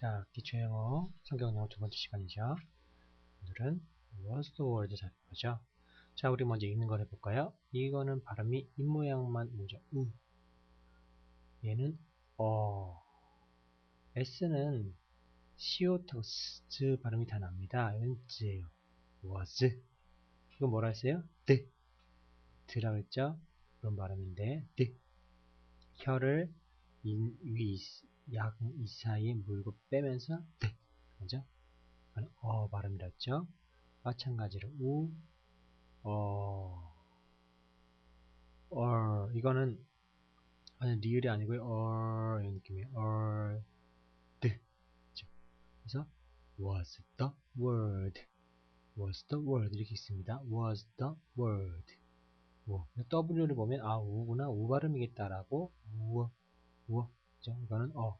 자, 기초영어 성경영어 두 번째 시간이죠. 오늘은 was the word 살펴보죠. 자, 우리 먼저 읽는 걸 해볼까요? 이거는 발음이 입모양만 먼저 우. 얘는 어. s는 즈 발음이 다 납니다. 얘는 z예요. was. 이거 뭐라 했어요? the. 드라고 했죠? 그런 발음인데 the. 혀를 인, 위, 약, 이 사이에 물고 빼면서 네. 그죠? 어 발음이랬죠? 마찬가지로 우, 어, 얼 이거는 아니 리을이 아니고요. 얼 이런 느낌이에요. 얼, 드. 그래서 was the word, was the word 이렇게 있습니다. was the word. 우. W를 보면 아 우구나 우 발음이겠다라고 우, 우. 그죠? 이거는 어.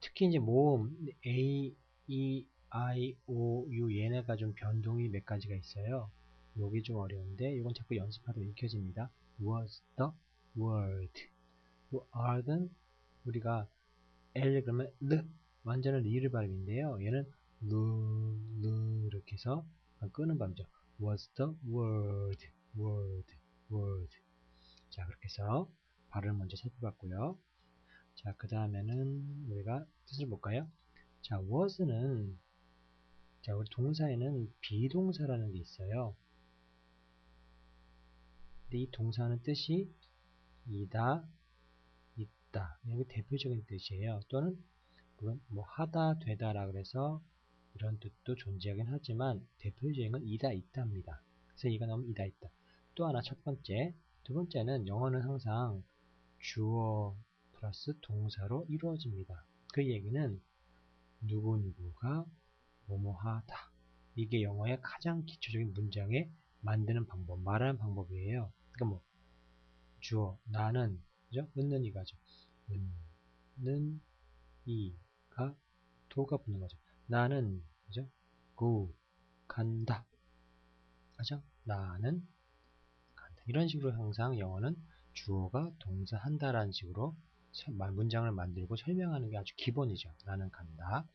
특히 이제 모음 A, E, I, O, U 얘네가 좀 변동이 몇 가지가 있어요. 요게 좀 어려운데 이건 자꾸 연습하다 익혀집니다. was the word. 요 are는 우리가 L 그러면 L 완전한 리을 발음인데요. 얘는 L, L 이렇게 해서 끄는 발음이죠. was the word, word, word. 자 그렇게 해서 발음을 먼저 살펴봤고요. 자, 그 다음에는 우리가 뜻을 볼까요? 자, was는 자, 우리 동사에는 비동사라는 게 있어요. 근데 이 동사는 뜻이 이다, 있다. 이게 대표적인 뜻이에요. 또는 물론 뭐 하다, 되다라 그래서 이런 뜻도 존재하긴 하지만 대표적인 건 이다, 있다입니다. 그래서 이가 나오면 이다, 있다. 또 하나 첫 번째, 두 번째는 영어는 항상 주어, 플러스 동사로 이루어집니다. 그 얘기는 누구누구가 뭐뭐하다. 이게 영어의 가장 기초적인 문장에 만드는 방법, 말하는 방법이에요. 그러니까 뭐 주어 나는 그죠? 은는 이가죠. 은는 이가 도가 붙는 거죠. 나는 그죠? go 간다. 그죠? 나는 간다. 이런 식으로 항상 영어는 주어가 동사 한다라는 식으로 문장을 만들고 설명하는 게 아주 기본이죠. 나는 간다.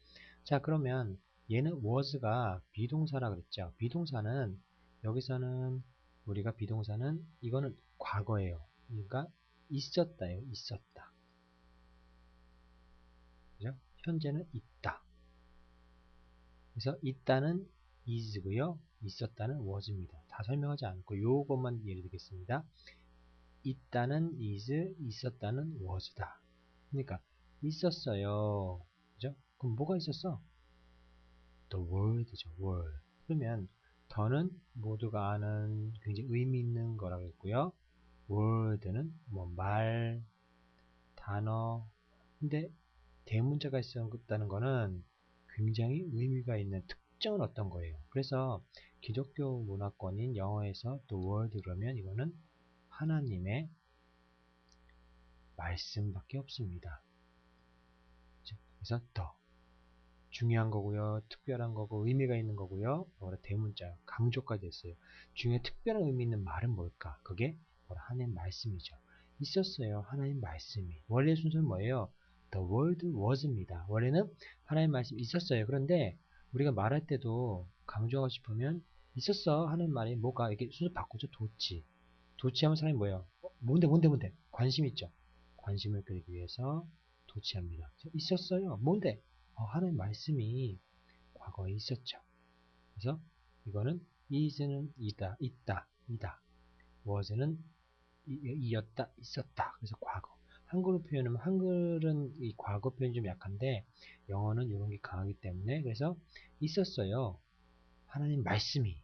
자, 그러면 얘는 was가 비동사라 그랬죠. 비동사는 여기서는 우리가 비동사는 이거는 과거예요. 그러니까 있었다예요. 있었다. 그죠? 현재는 있다. 그래서 있다는 is고요. 있었다는 was입니다. 다 설명하지 않고 요것만 예를 들겠습니다. 있다는 is, 있었다는 was다. 그러니까 있었어요. 그죠? 그럼 뭐가 있었어? The word죠. word. 그러면 더는 모두가 아는 굉장히 의미 있는 거라고 했고요. word는 뭐 말, 단어. 근데 대문자가 있었다는 거는 굉장히 의미가 있는 특정은 어떤 거예요. 그래서 기독교 문화권인 영어에서 the word 그러면 이거는 하나님의 말씀밖에 없습니다. 그래서 더 중요한 거고요. 특별한 거고 의미가 있는 거고요. 뭐라 대문자 강조까지 했어요. 중에 특별한 의미 있는 말은 뭘까? 그게 하나님 말씀이죠. 있었어요. 하나님 말씀이. 원래 순서는 뭐예요? The word was입니다. 원래는 하나님 말씀이 있었어요. 그런데 우리가 말할 때도 강조하고 싶으면 있었어 하는 말이 뭐가 이렇게 순서 바꾸죠. 도치. 도치하면 사람이 뭐예요? 어, 뭔데 뭔데 뭔데 관심 있죠. 관심을 끌기 위해서 도치합니다. 있었어요. 뭔데? 어, 하나님 말씀이 과거에 있었죠. 그래서 이거는 is는 이다, 있다, 이다. was는 이었다, 있었다. 그래서 과거. 한글로 표현하면 한글은 이 과거 표현이 좀 약한데 영어는 이런 게 강하기 때문에 그래서 있었어요. 하나님 말씀이.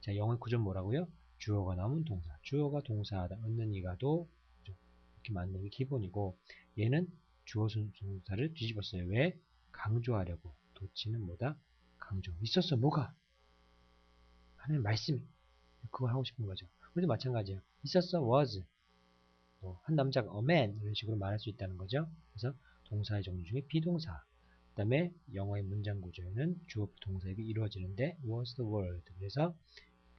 자, 영어의 구조 뭐라고요? 주어가 나오면 동사. 주어가 동사하다. 얻는 이가도 이렇게 만드는 게 기본이고 얘는 주어 동사를 뒤집었어요. 왜? 강조하려고. 도치는 뭐다? 강조. 있었어. 뭐가? 하나님 말씀이. 그거 하고 싶은 거죠. 우리도 마찬가지예요. 있었어. was. 뭐 한 남자가 a man 이런 식으로 말할 수 있다는 거죠. 그래서 동사의 종류 중에 비동사. 그 다음에 영어의 문장 구조에는 주어 동사에게 이루어지는데 was the word. 그래서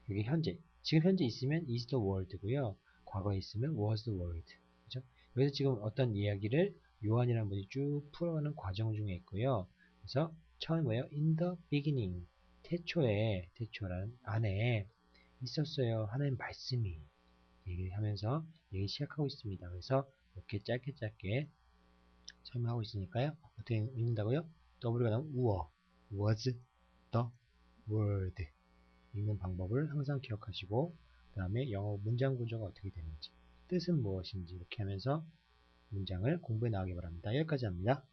이게 현재. 지금 현재 있으면 is the word고요. 과거에 있으면 was the word. 그죠? 여기서 지금 어떤 이야기를 요한이라는 분이 쭉 풀어가는 과정 중에 있고요. 그래서 처음에 뭐예요? in the beginning. 태초에, 태초란 안에 있었어요. 하나님 말씀이. 얘기하면서 얘기 시작하고 있습니다. 그래서 이렇게 짧게 짧게 설명하고 있으니까요. 어떻게 읽는다고요? W가 나오면 was the word. 읽는 방법을 항상 기억하시고 그 다음에 영어 문장 구조가 어떻게 되는지 뜻은 무엇인지 이렇게 하면서 문장을 공부해 나가기 바랍니다. 여기까지 합니다.